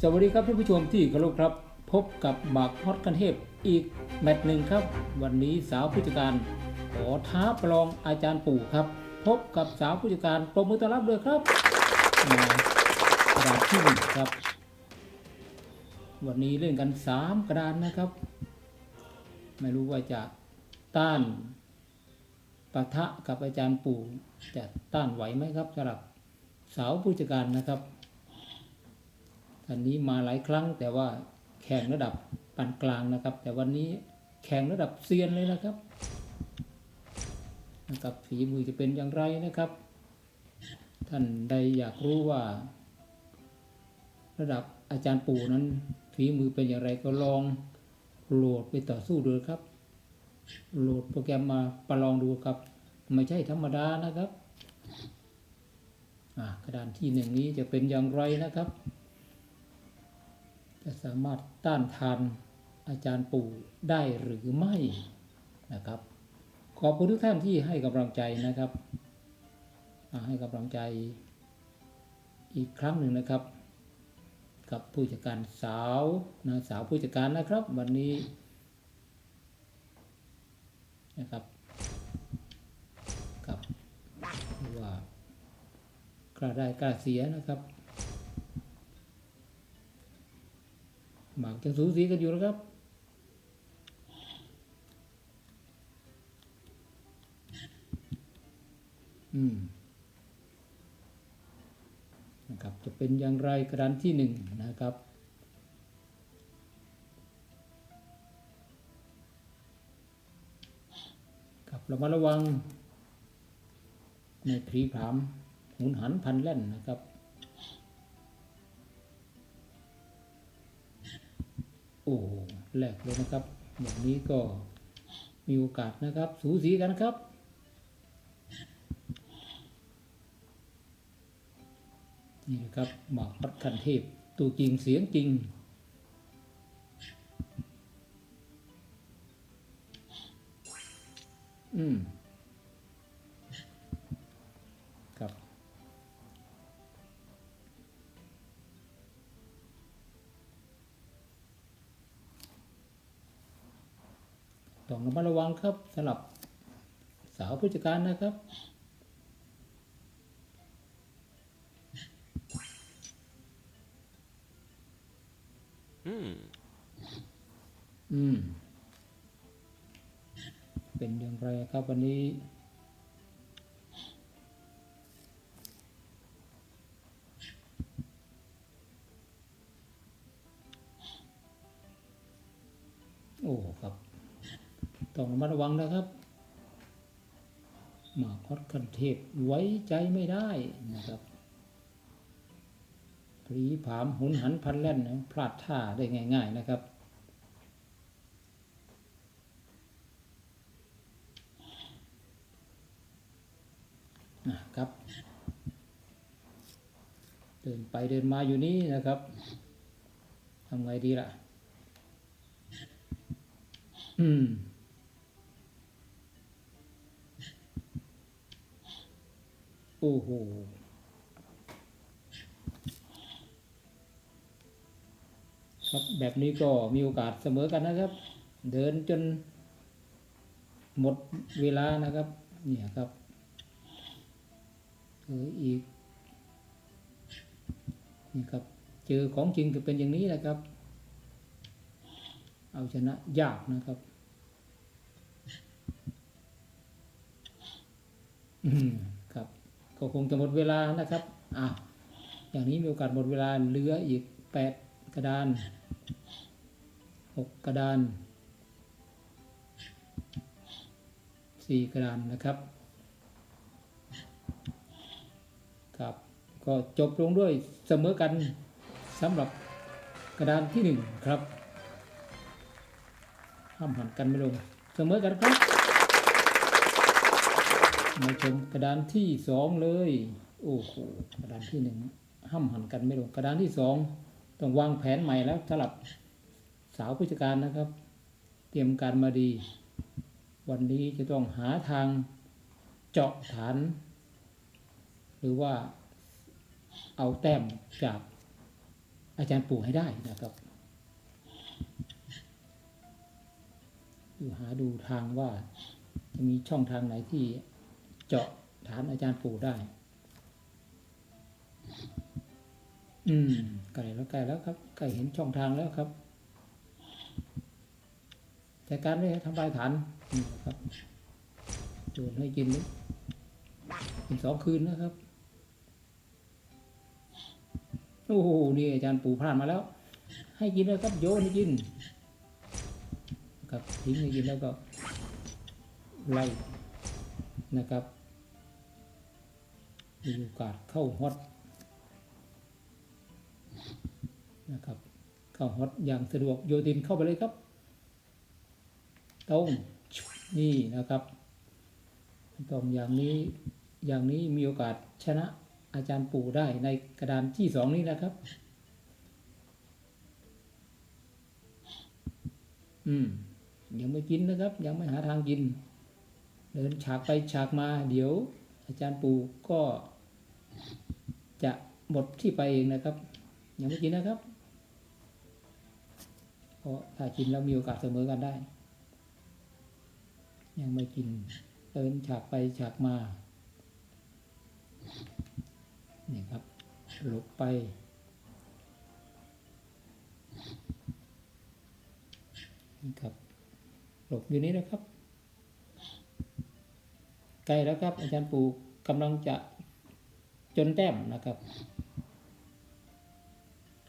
สวัสดีครับท่านผู้ชมที่เคารพครับ พบกับหมากฮอตกันเทพอีกแมตช์หนึ่งครับ วันนี้สาวผู้จัดการ ขอท้าประลองอาจารย์ปู่ครับ พบกับสาวผู้จัดการปรบมือต้อนรับเลยครับมากระดาษที่หนึ่งครับ วันนี้เล่นกันสามกระดานนะครับ ไม่รู้ว่าจะต้านปะทะกับอาจารย์ปู่จะต้านไหวไหมครับสำหรับสาวผู้จัดการนะครับ ท่านนี้มาหลายครั้งแต่ว่าแข่งระดับปานกลางนะครับ แต่วันนี้แข่งระดับเซียนเลยนะครับนะครับฝีมือจะเป็นอย่างไรนะครับ ท่านใดอยากรู้ว่า ระดับอาจารย์ปู่นั้นฝีมือเป็นอย่างไรก็ลองโหลดไปต่อสู้ดูครับ โหลดโปรแกรมมาประลองดูครับ ไม่ใช่ธรรมดานะครับอ่ากระดานที่หนึ่งนี้จะเป็นอย่างไรนะครับ จะสามารถต้านทานอาจารย์ปู่ได้หรือไม่นะครับ ขอบคุณทุกท่านที่ให้กำลังใจนะครับให้กำลังใจอีกครั้งหนึ่งนะครับ กับผู้จัดการสาวนะสาวผู้จัดการนะครับ วันนี้นะครับกับว่ากล้าได้กล้าเสียนะครับ จะสูสีกันอยู่นะครับอืมนะครับจะเป็นอย่างไรกระดานที่หนึ่งนะครับกับเระมัดระวังในพรีผามหุนหันพันแล่นนะครับ โอ้โหแหลกเลยนะครับแบบนี้ก็มีโอกาสนะครับ สูสีกันครับ นี่นะครับหมากพัดคันเทพตัวจริงเสียงจริงอืม วังครับสำหรับสาวผู้จัดการนะครับ Hmm. อืม เป็นอย่างไรครับวันนี้ โอ้ครับ ต้องระมัดระวังนะครับหมาคอดคันเทพไว้ใจไม่ได้นะครับปรีผามหุนหันพันแล่นนะพลาดท่าได้ง่าย ๆนะครับ นะครับ เดินไปเดินมาอยู่นี่นะครับทำไงดีล่ะ อืม โอ้โหครับแบบนี้ก็มีโอกาสเสมอกันนะครับ เดินจนหมดเวลานะครับ เนี่ยครับเอออีกนี่ครับ เจอของจริงก็เป็นอย่างนี้แหละครับ เอาชนะยากนะครับอืมครับ ก็คงจะหมดเวลานะครับอ้าวอย่างนี้มีโอกาสหมดเวลาเหลืออีกแปดกระดานหกกระดานสี่กระดานนะครับครับก็จบลงด้วยเสมอกันสำหรับกระดานที่หนึ่งครับห้ามหันกันไม่ลงเสมอกันครับ มาชมกระดานที่สองเลย โอ้โหกระดานที่หนึ่งห้ามหันกันไม่ลงกระดานที่สองต้องวางแผนใหม่แล้วสำหรับสาวผู้จัดการนะครับ เตรียมการมาดี วันนี้จะต้องหาทางเจาะฐาน หรือว่าเอาแต้มจากอาจารย์ปู่ให้ได้นะครับดูหาดูทางว่าจะมีช่องทางไหนที่ เจาะฐานอาจารย์ปู่ได้ อืมใกล้แล้วใกล้แล้วครับใกล้เห็นช่องทางแล้วครับจัดการเลยทำลายฐานครับโยนให้กินเลยกินสองคืนนะครับ โอ้โห นี่อาจารย์ปู่พลาดมาแล้ว ให้กินเลยครับโยนให้กิน ครับทิ้งให้กินแล้วก็ไล่ นะครับ มีโอกาสเข้าฮอตนะครับ เข้าฮอตอย่างสะดวกโยตินเข้าไปเลยครับตรงนี่นะครับตรงอย่างนี้อย่างนี้มีโอกาสชนะอาจารย์ปู่ได้ในกระดานที่สองนี้นะครับ อืมยังไม่กินนะครับ ยังไม่หาทางกิน เดินฉากไปฉากมาเดี๋ยว อาจารย์ปู่ก็จะหมดที่ไปเองนะครับ ยังไม่กินนะครับเพราะถ้ากินแล้วมีโอกาสเสมอกันได้ ยังไม่กินเดินฉากไปฉากมานี่ครับหลบไปนี่ครับหลบอยู่นี้นะครับ ใกล้แล้วครับ อาจารย์ปู่กำลังจะจนแต้มนะครับ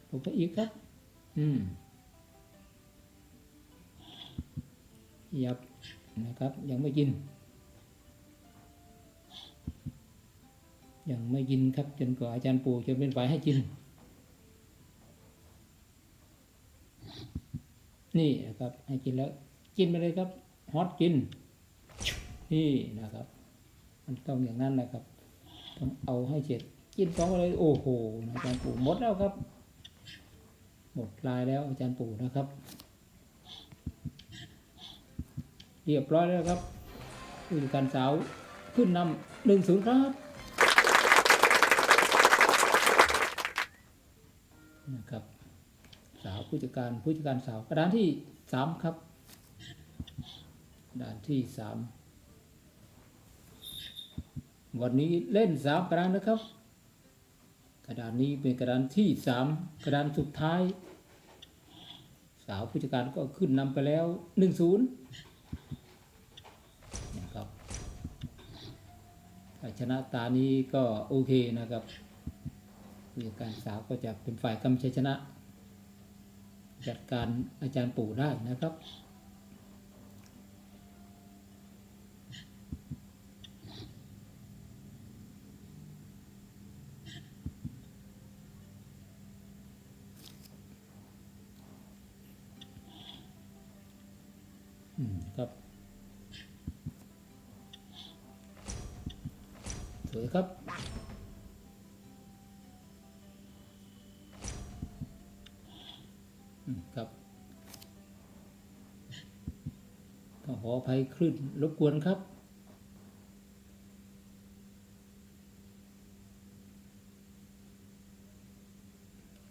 หลบไปอีกครับ อืมยับนะครับ ยังไม่กิน ยังไม่กินครับจนกว่าอาจารย์ปู่จะเป็นฝ่ายให้กิน นี่นะครับ ให้กินแล้ว กินไปเลยครับฮอตกิน นี่นะครับ มันต้องอย่างนั้นนะครับ ต้องเอาให้เสร็จกินสองไปเลยโอ้โหอาจารย์ปู่หมดแล้วครับ หมดลายแล้วอาจารย์ปู่นะครับ เรียบร้อยแล้วครับผู้จัดการสาวขึ้นนำหนึ่งศูนย์ครับนะครับสาวผู้จัดการผู้จัดการสาวกระดานที่สามครับกระดานที่สาม วันนี้เล่นสามกระดานนะครับ กระดานนี้เป็นกระดานที่สามกระดานสุดท้าย สาวผู้จัดการก็ขึ้นนำไปแล้วหนึ่งศูนย์นะครับถ้าชนะตานี้ก็โอเคนะครับผู้จัดการสาวก็จะเป็นฝ่ายกำชัยชนะ จัดการอาจารย์ปู่ได้นะครับ อืมครับ ส วยครับ ครับต้องขออภัยคลื่นรบกวนครับ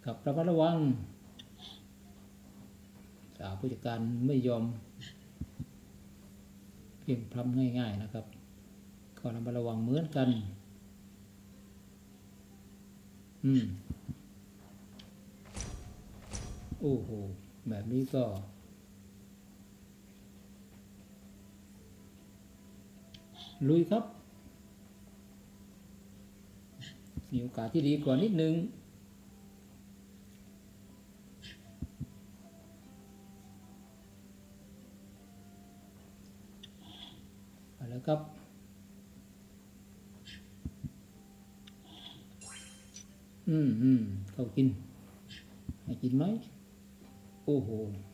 กับระมัดระวังสาผู้จัดการไม่ยอมเพียงพล้ำง่าย ๆ นะครับ ก็ระมัดระวังเหมือนกัน อืม โอ้โห แบบนี้ก็ ลุยครับ มีโอกาสที่ดีกว่านิดนึงแล้วครับ อืมอืมเข้ากินให้กินไหมโอ้โห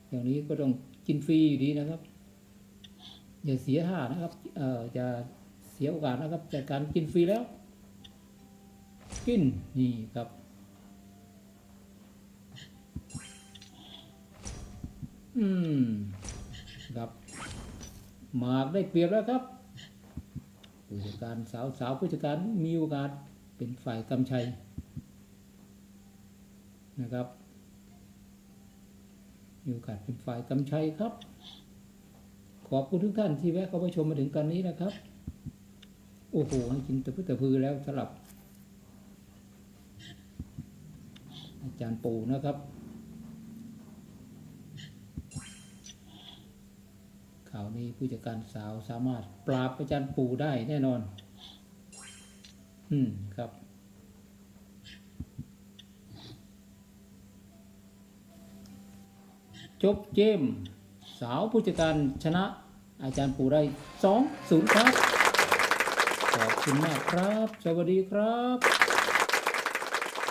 อย่างนี้ก็ต้องกินฟรีอยู่ดีนะครับ อย่าเสียท่านะครับ เอ่อจะเสียโอกาสนะครับจากการกินฟรีแล้ว กินนี่ครับอืมครับหมากได้เปรียบแล้วครับผู้จัดการสาวสาวผู้จัดการมีโอกาสเป็นฝ่ายกำชัย นะครับ มีโอกาสเป็นฝ่ายกำชัยครับ ขอบคุณทุกท่านที่แวะเข้ามาชมมาถึงตอนนี้นะครับ โอ้โหให้กินตะพื้ตะพือแล้วสำหรับ อาจารย์ปูนะครับ ข่าวนี้ผู้จัดการสาวสามารถปราบอาจารย์ปูได้แน่นอน อืมครับ จบเกม สาวผู้จัดการชนะ อาจารย์ปูได้2 0ครับ ขอบคุณมากครับ สวัสดีครับ